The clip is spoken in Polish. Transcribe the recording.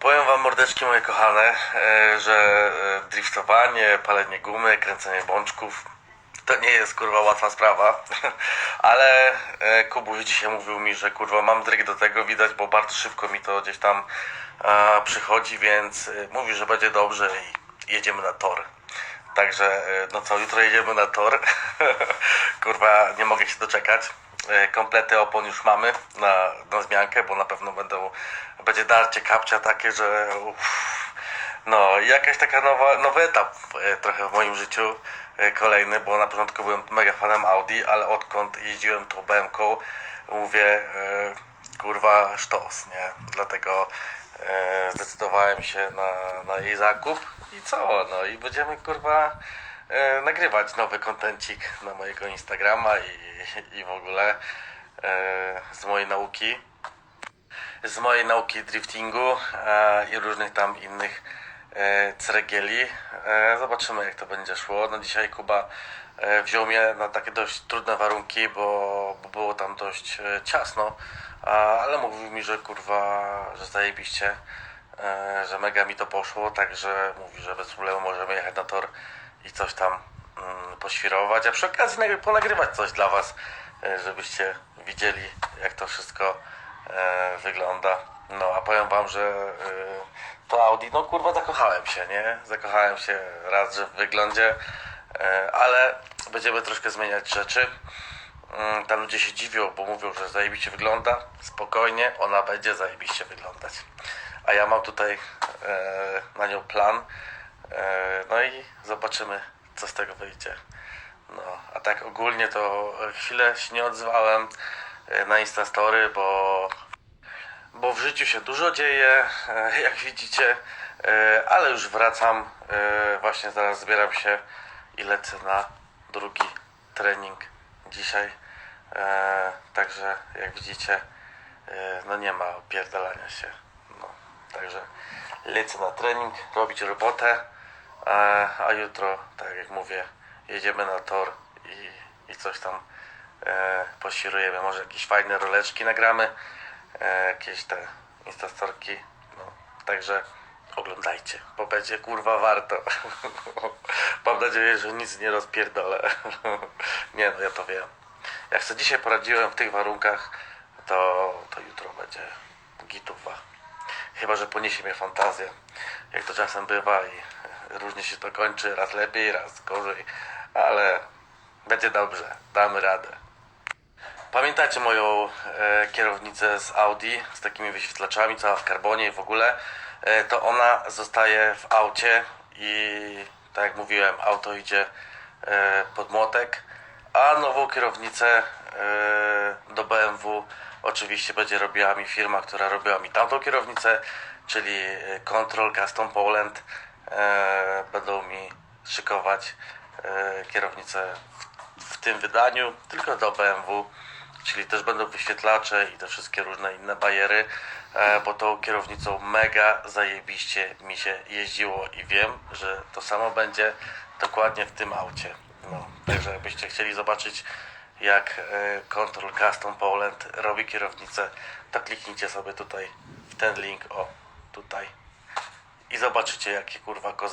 Powiem wam mordeczki moje kochane, e, że e, driftowanie, palenie gumy, kręcenie bączków to nie jest kurwa łatwa sprawa, ale e, Kubuś dzisiaj mówił mi, że kurwa mam dryg do tego widać, bo bardzo szybko mi to gdzieś tam przychodzi, więc mówi, że będzie dobrze i jedziemy na tor. Także no co, jutro jedziemy na tor. kurwa, nie mogę się doczekać. E, Komplety opon już mamy na, na zmiankę, bo na pewno będą, będzie darcie kapcia takie, że uff, no jakaś taka nowa, nowy etap e, trochę w moim życiu e, kolejny, bo na początku byłem mega fanem Audi, ale odkąd jeździłem tą BMW, mówię kurwa sztos, nie? Dlatego zdecydowałem się na, na jej zakup i co? No i będziemy kurwa e, nagrywać nowy kontencik na mojego Instagrama i, i w ogóle e, z mojej nauki z mojej nauki driftingu e, i różnych tam innych e, zobaczymy jak to będzie szło. No dzisiaj Kuba wziął mnie na takie dość trudne warunki, bo, bo było tam dość ciasno, ale mówił mi, że kurwa, że zajebiście, że mega mi to poszło, także mówi, że bez problemu możemy jechać na tor i coś tam mm, poświrować, a przy okazji nagry- ponagrywać coś dla was, e, żebyście widzieli jak to wszystko e, wygląda. No a powiem wam, że e, to Audi, no kurwa zakochałem się, nie? Zakochałem się raz, że w wyglądzie, ale będziemy troszkę zmieniać rzeczy. Mm, Tam ludzie się dziwią, bo mówią, że zajebiście wygląda. Spokojnie, ona będzie zajebiście wyglądać. A ja mam tutaj e, na nią plan. E, no i zobaczymy, co z tego wyjdzie. No, a tak ogólnie to chwilę się nie odzwałem e, na Instastory, bo, bo w życiu się dużo dzieje, e, jak widzicie, ale już wracam. Właśnie zaraz zbieram się i lecę na drugi trening dzisiaj. Także jak widzicie, no nie ma opierdalania się. No, także lecę na trening, robić robotę, a, a jutro, tak jak mówię, jedziemy na tor i, i coś tam e. Może jakieś fajne roleczki nagramy, e, jakieś te instastorki. No, także oglądajcie, bo będzie kurwa warto. Mam nadzieję, że nic nie rozpierdolę. nie no, ja to wiem. Jak sobie dzisiaj poradziłem w tych warunkach, to, to jutro będzie gituwa. Chyba, że poniesie mnie fantazja, jak to czasem bywa i różnie się to kończy, raz lepiej, raz gorzej, ale będzie dobrze, damy radę. Pamiętacie moją e, kierownicę z Audi z takimi wyświetlaczami, cała w karbonie i w ogóle? E, to ona zostaje w aucie i tak jak mówiłem, auto idzie e, pod młotek, a nową kierownicę e, do BMW oczywiście będzie robiła mi firma, która robiła mi tamtą kierownicę, czyli e, Control Custom Poland. E, będą mi szykować e, kierownicę w, tym wydaniu, tylko do BMW, czyli też będą wyświetlacze i te wszystkie różne inne bajery, e, bo tą kierownicą mega zajebiście mi się jeździło i wiem, że to samo będzie dokładnie w tym aucie. No, także jakbyście chcieli zobaczyć jak Control Custom Poland robi kierownicę, to kliknijcie sobie tutaj w ten link, o tutaj i zobaczycie jakie kurwa koza